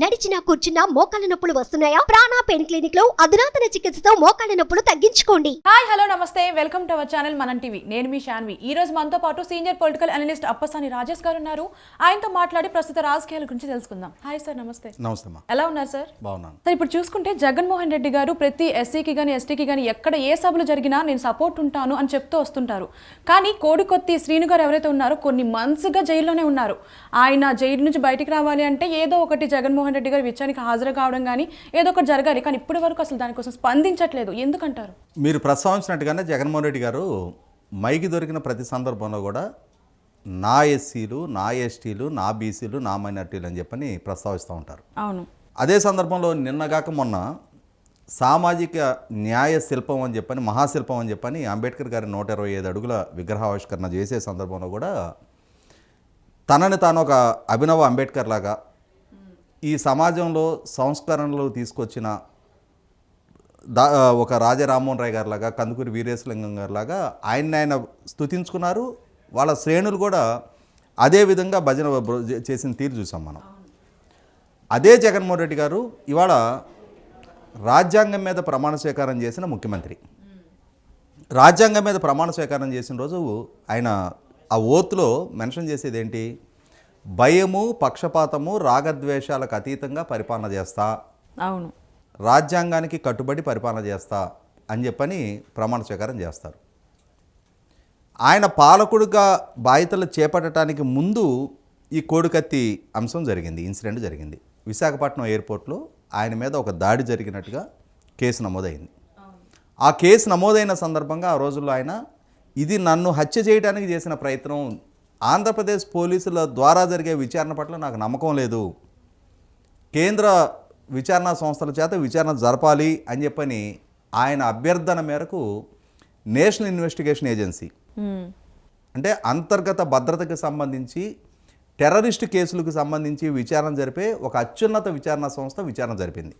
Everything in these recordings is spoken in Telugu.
నడిచినా కూర్చున్నా మోకాళ్ళ నొప్పులు వస్తున్నాయా? ప్రాణా పెయిన్ క్లినిక్లో అధునాతన చికిత్సతో మోకాళ్ళ నొప్పులు తగ్గించుకోండి. హాయ్ హలో నమస్తే. Welcome to our channel Manam TV. నేను మీ శాన్వి ఈ రోజు మనతో పాటు senior political analyst Appasani Rajesh గారు ఉన్నారు. ఆయనతో మాట్లాడి ప్రస్తుత రాజకీయాల గురించి తెలుసుకుందాం. హాయ్ సార్ నమస్తే. నమస్తే ఎలా ఉన్నారు సార్? బాగున్నాను. సార్ ఇప్పుడు చూసుకుంటే జగన్మోహన్ రెడ్డి గారు ప్రతి ఎస్సీకి కానీ ఎస్టీకి కానీ ఎక్కడ ఏ సభలు జరిగినా నేను సపోర్ట్ ఉంటాను అని చెప్తూ వస్తుంటారు. కానీ కోడికొత్తి శ్రీను గారు ఎవరైతే ఉన్నారో కొన్ని మంత్స్గా జైల్లోనే ఉన్నారు. ఆయన జైలు నుంచి బయటికి రావాలి అంటే ఏదో ఒకటి జగన్మోహన్ రెడ్డి గారు విచారణకి హాజరు కావడం కానీ ఏదో ఒకటి జరగాలి. కానీ ఇప్పటి వరకు అసలు దానికోసం స్పందించట్లేదు. ఎందుకంటారు? మీరు ప్రస్తావించినట్టుగానే జగన్మోహన్ రెడ్డి గారు మైకి దొరికిన ప్రతి సందర్భంలో కూడా నా ఎస్సీలు నా ఎస్టీలు నా బీసీలు నా మైనార్టీలు అని చెప్పని ప్రస్తావిస్తూ ఉంటారు. అవును. అదే సందర్భంలో నిన్నగాక మొన్న సామాజిక న్యాయ శిల్పం అని చెప్పని మహాశిల్పం అని చెప్పని అంబేద్కర్ గారి నూట ఇరవై ఐదు అడుగుల విగ్రహావిష్కరణ చేసే సందర్భంలో కూడా తనని తాను ఒక అభినవ అంబేద్కర్ లాగా ఈ సమాజంలో సంస్కరణలు తీసుకొచ్చిన దా ఒక రాజా రామ్మోహన్ రాయ్ గారి లాగా కందుకూరి వీరేశలింగం గారి లాగా ఆయన్ని ఆయన స్తుతించుకున్నారు. వాళ్ళ శ్రేణులు కూడా అదే విధంగా భజన చేసిన తీరు చూసాం మనం. అదే జగన్మోహన్ రెడ్డి గారు ఇవాళ రాజ్యాంగం మీద ప్రమాణ స్వీకారం చేసిన ముఖ్యమంత్రి. రాజ్యాంగం మీద ప్రమాణ స్వీకారం చేసిన రోజు ఆయన ఆ ఓత్లో మెన్షన్ చేసేది ఏంటి భయము పక్షపాతము రాగద్వేషాలకు అతీతంగా పరిపాలన చేస్తా. అవును. రాజ్యాంగానికి కట్టుబడి పరిపాలన చేస్తా అని చెప్పని ప్రమాణ స్వీకారం చేస్తారు. ఆయన పాలకుడిగా బాధ్యతలు చేపట్టడానికి ముందు ఈ కోడికత్తి అంశం జరిగింది ఇన్సిడెంట్ జరిగింది. విశాఖపట్నం ఎయిర్పోర్ట్లో ఆయన మీద ఒక దాడి జరిగినట్టుగా కేసు నమోదైంది. ఆ కేసు నమోదైన సందర్భంగా ఆ రోజుల్లో ఆయన ఇది నన్ను హత్య చేయడానికి చేసిన ప్రయత్నం ఆంధ్రప్రదేశ్ పోలీసుల ద్వారా జరిగే విచారణ పట్ల నాకు నమ్మకం లేదు కేంద్ర విచారణ సంస్థల చేత విచారణ జరపాలి అని చెప్పని ఆయన అభ్యర్థన మేరకు నేషనల్ ఇన్వెస్టిగేషన్ ఏజెన్సీ. అంటే అంతర్గత భద్రతకు సంబంధించి టెర్రరిస్ట్ కేసులకు సంబంధించి విచారణ జరిపే ఒక అత్యున్నత విచారణ సంస్థ విచారణ జరిపింది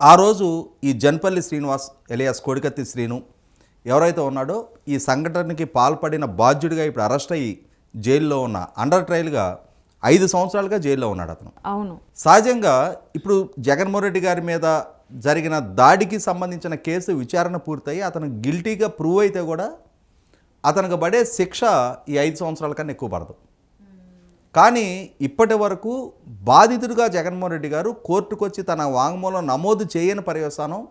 ఆ రోజు ఈ జన్పల్లి శ్రీనివాస్ ఎలియాస్ కోడికత్తి శ్రీను ఎవరైతే ఉన్నాడో ఈ సంఘటనకి పాల్పడిన బాధ్యుడిగా ఇప్పుడు అరెస్ట్ అయ్యి జైల్లో ఉన్న అండర్ ట్రయల్గా ఐదు సంవత్సరాలుగా జైల్లో ఉన్నాడు అతను. అవును. సహజంగా ఇప్పుడు జగన్మోహన్ రెడ్డి గారి మీద జరిగిన దాడికి సంబంధించిన కేసు విచారణ పూర్తయి అతను గిల్టీగా ప్రూవ్ అయితే కూడా అతనికి పడే శిక్ష ఈ ఐదు సంవత్సరాల కన్నా ఎక్కువ పడదు. కానీ ఇప్పటి వరకు బాధితుడిగా జగన్మోహన్ రెడ్డి గారు కోర్టుకు వచ్చి తన వాంగ్మూలం నమోదు చేయని పర్యవసానం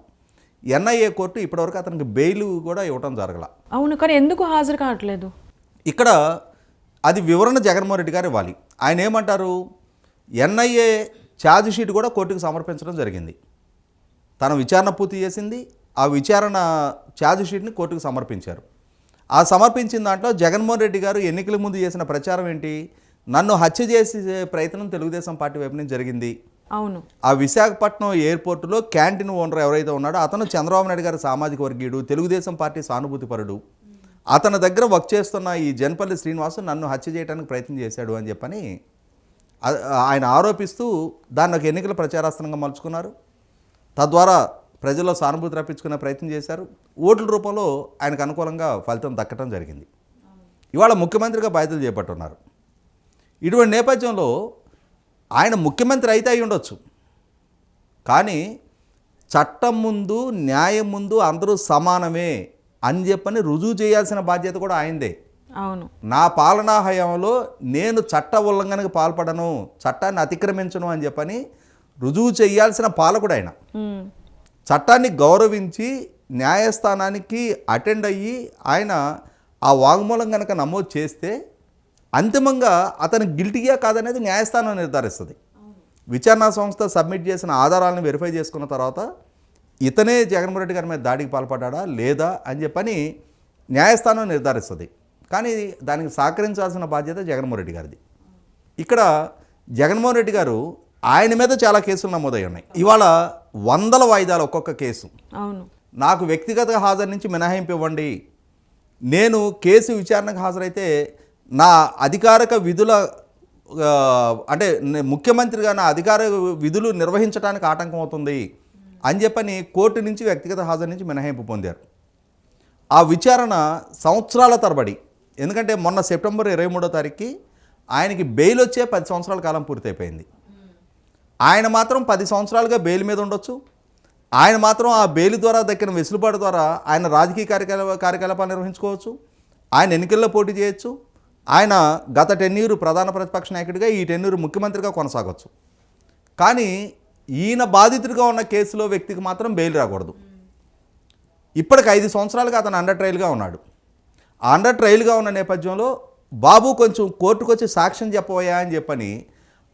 ఎన్ఐఏ కోర్టు ఇప్పటివరకు అతనికి బెయిల్ కూడా ఇవ్వటం జరగల. అవును కానీ ఎందుకు హాజరు కావట్లేదు? ఇక్కడ అది వివరణ జగన్మోహన్ రెడ్డి గారు ఇవ్వాలి. ఆయన ఏమంటారు? ఎన్ఐఏ ఛార్జ్ షీట్ కూడా కోర్టుకు సమర్పించడం జరిగింది. తన విచారణ పూర్తి చేసింది. ఆ విచారణ ఛార్జ్ షీట్ని కోర్టుకు సమర్పించారు. ఆ సమర్పించిన దాంట్లో జగన్మోహన్ రెడ్డి గారు ఎన్నికల ముందు చేసిన ప్రచారం ఏంటి? నన్ను హత్య చేసే ప్రయత్నం తెలుగుదేశం పార్టీ వైపు నుంచి జరిగింది. అవును. ఆ విశాఖపట్నం ఎయిర్పోర్టులో క్యాంటీన్ ఓనర్ ఎవరైతే ఉన్నాడో అతను చంద్రబాబు నాయుడు గారి సామాజిక వర్గీయుడు తెలుగుదేశం పార్టీ సానుభూతిపరుడు. అతని దగ్గర వర్క్ చేస్తున్న ఈ జనపల్లి శ్రీనివాసు నన్ను హత్య చేయడానికి ప్రయత్నం చేశాడు అని చెప్పని ఆయన ఆరోపిస్తూ దాన్ని ఒక ఎన్నికల ప్రచారాస్త్రంగా మలుచుకున్నారు. తద్వారా ప్రజల్లో సానుభూతి రప్పించుకునే ప్రయత్నం చేశారు. ఓట్ల రూపంలో ఆయనకు అనుకూలంగా ఫలితం దక్కడం జరిగింది. ఇవాళ ముఖ్యమంత్రిగా బాధ్యతలు చేపట్టున్నారు. ఇటువంటి నేపథ్యంలో ఆయన ముఖ్యమంత్రి అయితే అయి ఉండొచ్చు. కానీ చట్టం ముందు న్యాయం ముందు అందరూ సమానమే అని చెప్పని రుజువు చేయాల్సిన బాధ్యత కూడా ఆయనదే. అవును. నా పాలనా హయాంలో నేను చట్ట ఉల్లంఘనకు పాల్పడను చట్టాన్ని అతిక్రమించను అని చెప్పని రుజువు చేయాల్సిన పాలకుడు ఆయన. చట్టాన్ని గౌరవించి న్యాయస్థానానికి అటెండ్ అయ్యి ఆయన ఆ వాంగ్మూలం కనుక నమోదు చేస్తే అంతిమంగా అతను గిల్టీగా కాదనేది న్యాయస్థానం నిర్ధారిస్తుంది. విచారణ సంస్థ సబ్మిట్ చేసిన ఆధారాలను వెరిఫై చేసుకున్న తర్వాత ఇతనే జగన్మోహన్ రెడ్డి గారి మీద దాడికి పాల్పడ్డా లేదా అని చెప్పని న్యాయస్థానం నిర్ధారిస్తుంది. కానీ దానికి సహకరించాల్సిన బాధ్యత జగన్మోహన్ రెడ్డి గారిది. ఇక్కడ జగన్మోహన్ రెడ్డి గారు ఆయన మీద చాలా కేసులు నమోదై ఉన్నాయి. ఇవాళ వందల వాయిదాలు ఒక్కొక్క కేసు. అవును. నాకు వ్యక్తిగత హాజరు నుంచి మినహాయింపు ఇవ్వండి. నేను కేసు విచారణకు హాజరైతే నా అధికారిక విధుల అంటే ముఖ్యమంత్రిగా నా అధికార విధులు నిర్వహించడానికి ఆటంకం అవుతుంది అని చెప్పని కోర్టు నుంచి వ్యక్తిగత హాజరు నుంచి మినహాయింపు పొందారు. ఆ విచారణ సంవత్సరాల తరబడి ఎందుకంటే మొన్న సెప్టెంబర్ ఇరవై మూడో తారీఖుకి ఆయనకి బెయిల్ వచ్చే పది సంవత్సరాల కాలం పూర్తయిపోయింది. ఆయన మాత్రం పది సంవత్సరాలుగా బెయిల్ మీద ఉండొచ్చు. ఆయన మాత్రం ఆ బెయిల్ ద్వారా దక్కిన వెసులుబాటు ద్వారా ఆయన రాజకీయ కార్యకలాప కార్యకలాపాలు నిర్వహించుకోవచ్చు. ఆయన ఎన్నికల్లో పోటీ చేయొచ్చు. ఆయన గత టెన్యూరు ప్రధాన ప్రతిపక్ష నాయకుడిగా ఈ టెన్యూరు ముఖ్యమంత్రిగా కొనసాగవచ్చు కానీ ఈయన బాధితుడిగా ఉన్న కేసులో వ్యక్తికి మాత్రం బెయిల్ రాకూడదు. ఇప్పటికి ఐదు సంవత్సరాలుగా అతను అండర్ ట్రయల్గా ఉన్నాడు. ఆ అండర్ ట్రయల్గా ఉన్న నేపథ్యంలో బాబు కొంచెం కోర్టుకు వచ్చి సాక్ష్యం చెప్పబోయా అని చెప్పని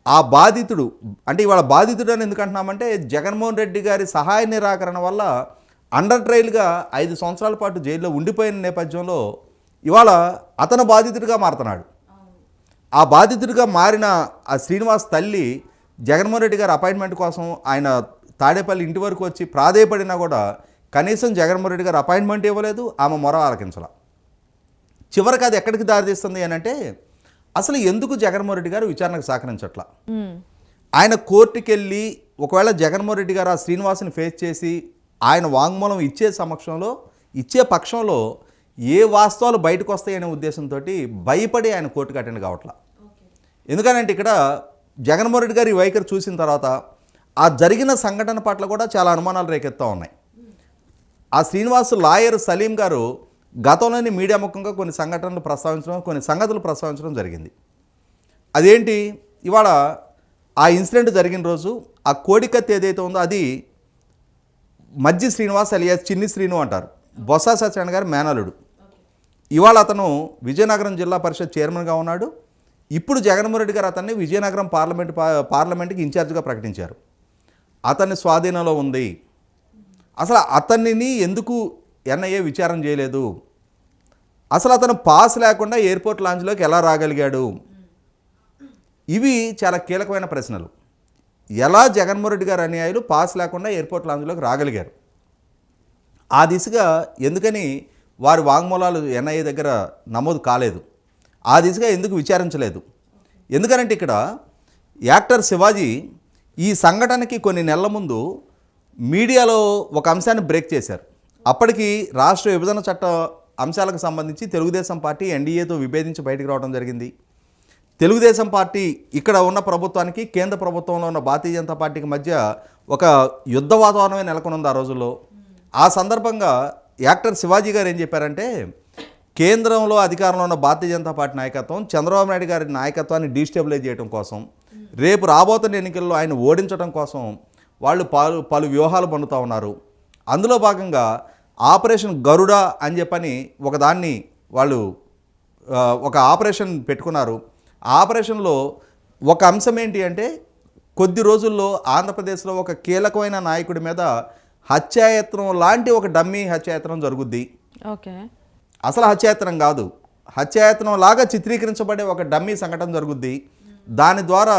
ఆ బాధితుడు అంటే ఇవాళ బాధితుడు అని ఎందుకు అంటున్నామంటే జగన్మోహన్ రెడ్డి గారి సహాయ నిరాకరణ వల్ల అండర్ ట్రయల్గా ఐదు సంవత్సరాల పాటు జైల్లో ఉండిపోయిన నేపథ్యంలో ఇవాళ అతను బాధితుడిగా మారుతున్నాడు. ఆ బాధితుడిగా మారిన ఆ శ్రీనివాస్ తల్లి జగన్మోహన్ రెడ్డి గారి అపాయింట్మెంట్ కోసం ఆయన తాడేపల్లి ఇంటి వరకు వచ్చి ప్రాధేయపడినా కూడా కనీసం జగన్మోహన్ రెడ్డి గారు అపాయింట్మెంట్ ఇవ్వలేదు ఆమె మొర ఆలకించాల. చివరికి అది ఎక్కడికి దారితీస్తుంది అని అంటే అసలు ఎందుకు జగన్మోహన్ రెడ్డి గారు విచారణకు సహకరించట్ల? ఆయన కోర్టుకి వెళ్ళి ఒకవేళ జగన్మోహన్ రెడ్డి గారు ఆ శ్రీనివాసుని ఫేస్ చేసి ఆయన వాంగ్మూలం ఇచ్చే సమక్షంలో ఇచ్చే పక్షంలో ఏ వాస్తవాలు బయటకు వస్తాయనే ఉద్దేశంతో భయపడి ఆయన కోర్టుకు అటెండ్ కావట్లా. ఎందుకనంటే ఇక్కడ జగన్మోహన్ రెడ్డి గారి వైఖరి చూసిన తర్వాత ఆ జరిగిన సంఘటన పట్ల కూడా చాలా అనుమానాలు రేకెత్తా ఉన్నాయి. ఆ శ్రీనివాస్ లాయర్ సలీం గారు గతంలోని మీడియా ముఖంగా కొన్ని సంఘటనలు ప్రస్తావించడం కొన్ని సంగతులు ప్రస్తావించడం జరిగింది. అదేంటి? ఇవాళ ఆ ఇన్సిడెంట్ జరిగిన రోజు ఆ కోడికత్తి ఏదైతే ఉందో అది మజ్జి శ్రీనివాస్ అలియాస్ చిన్ని శ్రీను అంటారు. బొత్స సత్యనారాయణ గారి మేనలుడు ఇవాళ అతను విజయనగరం జిల్లా పరిషత్ చైర్మన్గా ఉన్నాడు. ఇప్పుడు జగన్మోహన్ రెడ్డి గారు అతన్ని విజయనగరం పార్లమెంట్ పా- పార్లమెంట్కి ఇన్ఛార్జ్గా ప్రకటించారు. అతని స్వాధీనంలో ఉంది. అసలు అతనిని ఎందుకు ఎన్ఐఏ విచారం చేయలేదు? అసలు అతను పాస్ లేకుండా ఎయిర్పోర్ట్ లాంచ్లోకి ఎలా రాగలిగాడు? ఇవి చాలా కీలకమైన ప్రశ్నలు. ఎలా జగన్మోహన్ రెడ్డి గారు అనుయాయులు పాస్ లేకుండా ఎయిర్పోర్ట్ లాంజ్లోకి రాగలిగారు? ఆ దిశగా ఎందుకని వారి వాంగ్మూలాలు ఎన్ఐఏ దగ్గర నమోదు కాలేదు. ఆ దిశగా ఎందుకు విచారించలేదు? ఎందుకనంటే ఇక్కడ యాక్టర్ శివాజీ ఈ సంఘటనకి కొన్ని నెలల ముందు మీడియాలో ఒక అంశాన్ని బ్రేక్ చేశారు. అప్పటికి రాష్ట్ర విభజన చట్ట అంశాలకు సంబంధించి తెలుగుదేశం పార్టీ ఎన్డీఏతో విభేదించి బయటకు రావడం జరిగింది. తెలుగుదేశం పార్టీ ఇక్కడ ఉన్న ప్రభుత్వానికి కేంద్ర ప్రభుత్వంలో ఉన్న భారతీయ జనతా పార్టీకి మధ్య ఒక యుద్ధ వాతావరణమే నెలకొనుంది ఆ రోజుల్లో. ఆ సందర్భంగా యాక్టర్ శివాజీ గారు ఏం చెప్పారంటే కేంద్రంలో అధికారంలో ఉన్న భారతీయ జనతా పార్టీ నాయకత్వం చంద్రబాబు నాయుడు గారి నాయకత్వాన్ని డీస్టెబిలైజ్ చేయడం కోసం రేపు రాబోతున్న ఎన్నికల్లో ఆయన ఓడించడం కోసం వాళ్ళు పలు పలు వ్యూహాలు పండుతూ ఉన్నారు. అందులో భాగంగా ఆపరేషన్ గరుడ అని చెప్పని ఒకదాన్ని వాళ్ళు ఒక ఆపరేషన్ పెట్టుకున్నారు. ఆపరేషన్లో ఒక అంశం ఏంటి అంటే కొద్ది రోజుల్లో ఆంధ్రప్రదేశ్లో ఒక కీలకమైన నాయకుడి మీద హత్యాయత్నం లాంటి ఒక డమ్మీ హత్యాయత్నం జరుగుద్ది. ఓకే. అసలు హత్యాయత్నం కాదు. హత్యాయత్నం లాగా చిత్రీకరించబడే ఒక డమ్మీ సంఘటన జరుగుద్ది. దాని ద్వారా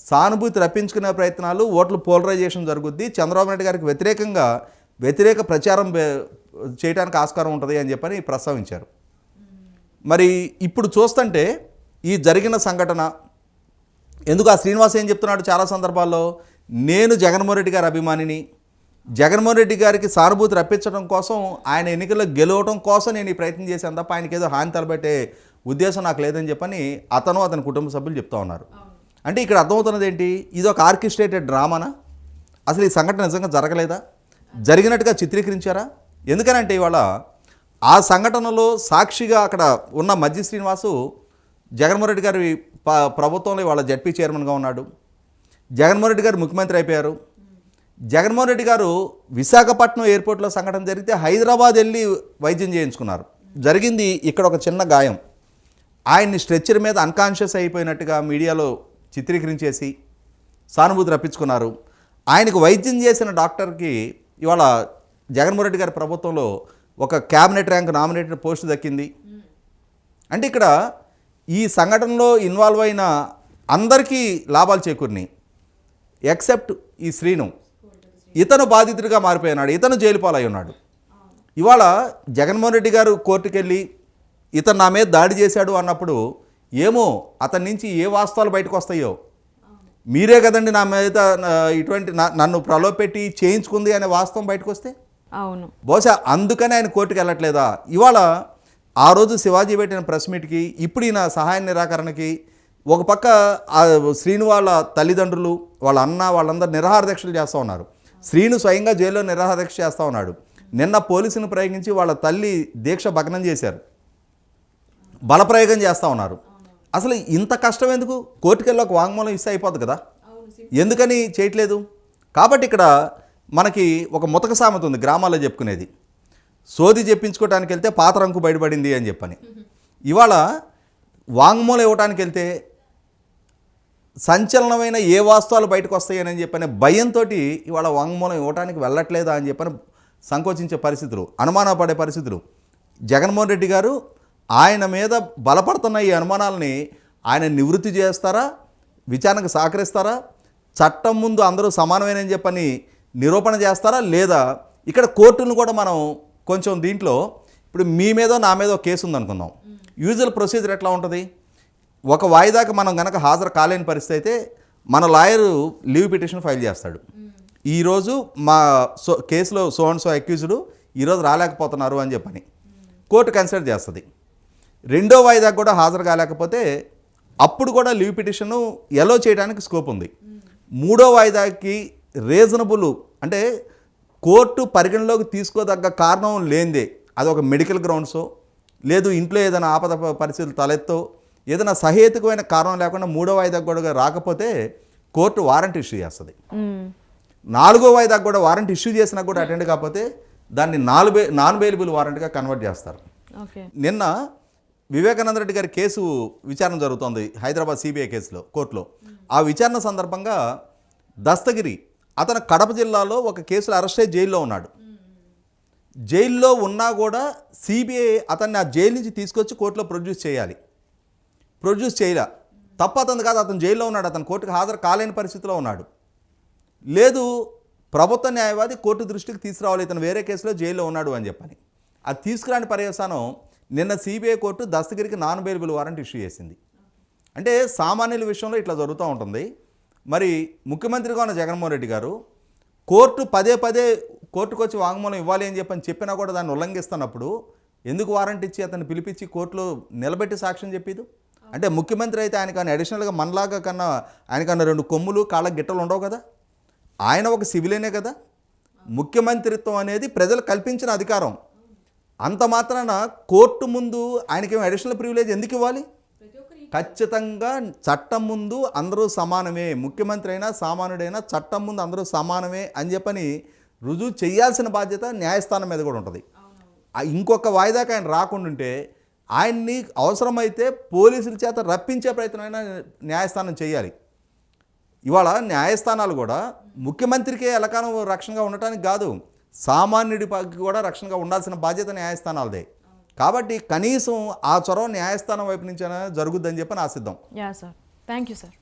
సానుభూతి రప్పించుకునే ప్రయత్నాలు ఓట్ల పోలరైజేషన్ జరుగుద్ది. చంద్రబాబు నాయుడు గారికి వ్యతిరేకంగా వ్యతిరేక ప్రచారం చేయడానికి ఆస్కారం ఉంటుంది అని చెప్పని ప్రస్తావించారు. మరి ఇప్పుడు చూస్తుంటే ఈ జరిగిన సంఘటన ఎందుకు ఆ శ్రీనివాస్ ఏం చెప్తున్నాడు చాలా సందర్భాల్లో? నేను జగన్మోహన్ రెడ్డి గారి అభిమానిని జగన్మోహన్ రెడ్డి గారికి సానుభూతి రప్పించడం కోసం ఆయన ఎన్నికల్లో గెలవడం కోసం నేను ఈ ప్రయత్నం చేశాను తప్ప ఆయనకి ఏదో హాని తలపెట్టే ఉద్దేశం నాకు లేదని చెప్పని అతను అతని కుటుంబ సభ్యులు చెప్తా ఉన్నారు. అంటే ఇక్కడ అర్థమవుతున్నది ఏంటి? ఇది ఒక ఆర్కెస్ట్రేటెడ్ డ్రామానా? అసలు ఈ సంఘటన నిజంగా జరగలేదా? జరిగినట్టుగా చిత్రీకరించారా? ఎందుకనంటే ఇవాళ ఆ సంఘటనలో సాక్షిగా అక్కడ ఉన్న మధ్య శ్రీనివాసు జగన్మోహన్ రెడ్డి గారి ప్రభుత్వంలో ఇవాళ జడ్పీ చైర్మన్గా ఉన్నాడు. జగన్మోహన్ రెడ్డి గారు ముఖ్యమంత్రి అయిపోయారు. జగన్మోహన్ రెడ్డి గారు విశాఖపట్నం ఎయిర్పోర్ట్లో సంఘటన జరిగితే హైదరాబాద్ వెళ్ళి వైద్యం చేయించుకున్నారు. జరిగింది ఇక్కడ ఒక చిన్న గాయం. ఆయన్ని స్ట్రెచ్చర్ మీద అన్కాన్షియస్ అయిపోయినట్టుగా మీడియాలో చిత్రీకరించేసి సానుభూతి రప్పించుకున్నారు. ఆయనకు వైద్యం చేసిన డాక్టర్కి ఇవాళ జగన్మోహన్ రెడ్డి గారి ప్రభుత్వంలో ఒక క్యాబినెట్ ర్యాంక్ నామినేటెడ్ పోస్ట్ దక్కింది. అంటే ఇక్కడ ఈ సంఘటనలో ఇన్వాల్వ్ అయిన అందరికీ లాభాలు చేకూరినాయి. ఎక్సెప్ట్ ఈ శ్రీను. ఇతను బాధితుడిగా మారిపోయినాడు ఇతను జైలు పాలై ఉన్నాడు. ఇవాళ జగన్మోహన్ రెడ్డి గారు కోర్టుకు వెళ్ళి ఇతను నా మీద దాడి చేశాడు అన్నప్పుడు ఏమో అతని నుంచి ఏ వాస్తవాలు బయటకు వస్తాయో? మీరే కదండి నా మీద ఇటువంటి నన్ను ప్రలోభపెట్టి చేయించుకుంది అనే వాస్తవం బయటకు వస్తే? అవును. బహుశా అందుకనే ఆయన కోర్టుకు వెళ్ళట్లేదా? ఇవాళ ఆ రోజు శివాజీ పెట్టిన ప్రెస్ మీట్కి ఇప్పుడు ఈయన సహాయ నిరాకరణకి ఒక పక్క ఆ శ్రీను వాళ్ళ తల్లిదండ్రులు వాళ్ళ అన్న వాళ్ళందరూ నిరాహార దీక్షలు చేస్తూ ఉన్నారు. శ్రీను స్వయంగా జైల్లో నిరాహారదీక్ష చేస్తూ ఉన్నాడు. నిన్న పోలీసును ప్రయోగించి వాళ్ళ తల్లి దీక్ష భగ్నం చేశారు. బలప్రయోగం చేస్తూ ఉన్నారు. అసలు ఇంత కష్టం ఎందుకు? కోర్టుకెళ్ళి ఒక వాంగ్మూలం ఇస్తే అయిపోద్ది కదా? ఎందుకని చేయట్లేదు? కాబట్టి ఇక్కడ మనకి ఒక ముతక సామెత ఉంది గ్రామాల్లో చెప్పుకునేది. సోది చెప్పించుకోవటానికి వెళ్తే పాత రంకు బయటపడింది అని చెప్పని. ఇవాళ వాంగ్మూలం ఇవ్వటానికి వెళ్తే సంచలనమైన ఏ వాస్తవాలు బయటకు వస్తాయని చెప్పని భయంతో ఇవాళ వాంగ్మూలం ఇవ్వడానికి వెళ్ళట్లేదా అని చెప్పని సంకోచించే పరిస్థితులు అనుమానపడే పరిస్థితులు. జగన్మోహన్ రెడ్డి గారు ఆయన మీద బలపడుతున్న ఈ అనుమానాలని ఆయన నివృత్తి చేస్తారా? విచారణకు సహకరిస్తారా? చట్టం ముందు అందరూ సమానమేనని చెప్పని నిరూపణ చేస్తారా? లేదా ఇక్కడ కోర్టును కూడా మనం కొంచెం దీంట్లో ఇప్పుడు మీ మీద నా మీదో కేసు ఉందనుకుందాం యూజువల్ ప్రొసీజర్ ఎట్లా ఉంటుంది? ఒక వాయిదాకి మనం గనక హాజరు కాలేని పరిస్థితి అయితే మన లాయరు లీవ్ పిటిషన్ ఫైల్ చేస్తాడు. ఈరోజు మా సో కేసులో సో అండ్ సో అక్యూజ్డ్ ఈరోజు రాలేకపోతున్నారు అని చెప్పని కోర్టు కన్సిడర్ చేస్తుంది. రెండో వాయిదాకి కూడా హాజరు కాలేకపోతే అప్పుడు కూడా లీవ్ పిటిషను ఎలో చేయడానికి స్కోప్ ఉంది. మూడో వాయిదాకి రీజనబుల్ అంటే కోర్టు పరిగణలోకి తీసుకోదగ్గ కారణం లేనిదే అది ఒక మెడికల్ గ్రౌండ్సో లేదు ఇంట్లో ఏదైనా ఆపద పరిస్థితులు తలెత్తో ఏదైనా సహేతుకమైన కారణం లేకుండా మూడో వాయిదాకి కూడా రాకపోతే కోర్టు వారెంట్ ఇష్యూ చేస్తుంది. నాలుగో వాయిదాకి కూడా వారెంట్ ఇష్యూ చేసినా కూడా అటెండ్ కాకపోతే దాన్ని నాలుగు నాన్ బెయిలబుల్ వారెంట్గా కన్వర్ట్ చేస్తారు. నిన్న వివేకానంద రెడ్డి గారి కేసు విచారణ జరుగుతోంది హైదరాబాద్ సిబిఐ కేసులో కోర్టులో. ఆ విచారణ సందర్భంగా దస్తగిరి అతను కడప జిల్లాలో ఒక కేసులో అరెస్ట్ అయ్యి జైల్లో ఉన్నాడు. జైల్లో ఉన్నా కూడా సిబిఐ అతన్ని ఆ జైలు నుంచి తీసుకొచ్చి కోర్టులో ప్రొడ్యూస్ చేయాలి. ప్రొడ్యూస్ చేయలే. తప్ప అతను కాదు అతను జైల్లో ఉన్నాడు అతను కోర్టుకు హాజరు కాలేని పరిస్థితిలో ఉన్నాడు. లేదు ప్రభుత్వ న్యాయవాది కోర్టు దృష్టికి తీసుకురావాలి ఇతను వేరే కేసులో జైల్లో ఉన్నాడు అని చెప్పని. అది తీసుకురాని పర్యవసానం నిన్న సిబిఐ కోర్టు దస్తగిరికి నాన్ బెయిలబుల్ వారెంట్ ఇష్యూ చేసింది. అంటే సామాన్యుల విషయంలో ఇట్లా జరుగుతూ ఉంటుంది. మరి ముఖ్యమంత్రిగా ఉన్న జగన్మోహన్ రెడ్డి గారు కోర్టు పదే పదే కోర్టుకు వచ్చి వాంగ్మూలం ఇవ్వాలి అని చెప్పని చెప్పినా కూడా దాన్ని ఉల్లంఘిస్తున్నప్పుడు ఎందుకు వారెంట్ ఇచ్చి అతన్ని పిలిపించి కోర్టులో నిలబెట్టి సాక్ష్యం చెప్పేది అంటే ముఖ్యమంత్రి అయితే ఆయనకన్నా అడిషనల్గా మనలాగా కన్నా ఆయనకన్నా రెండు కొమ్ములు కాళ్ళ గిట్టలు ఉండవు కదా? ఆయన ఒక సివిలేనే కదా? ముఖ్యమంత్రిత్వం అనేది ప్రజలు కల్పించిన అధికారం. అంత మాత్రాన కోర్టు ముందు ఆయనకేం అడిషనల్ ప్రివిలేజ్ ఎందుకు ఇవ్వాలి? ఖచ్చితంగా చట్టం ముందు అందరూ సమానమే. ముఖ్యమంత్రి అయినా సామాన్యుడైనా చట్టం ముందు అందరూ సమానమే అని చెప్పని రుజువు చేయాల్సిన బాధ్యత న్యాయస్థానం మీద కూడా ఉంటుంది. ఆ ఇంకొక వాయిదాకి ఆయన రాకుండా ఉంటే ఆయన్ని అవసరమైతే పోలీసుల చేత రప్పించే ప్రయత్నమైనా న్యాయస్థానం చేయాలి. ఇవాళ న్యాయస్థానాలు కూడా ముఖ్యమంత్రికే ఎలకాను రక్షణగా ఉండటానికి కాదు సామాన్యుడి కూడా రక్షణగా ఉండాల్సిన బాధ్యత న్యాయస్థానాలదే. కాబట్టి కనీసం ఆ చొరవ న్యాయస్థానం వైపు నుంచైనా జరుగుద్దని చెప్పి ఆశిద్దాం. Sir thank you sir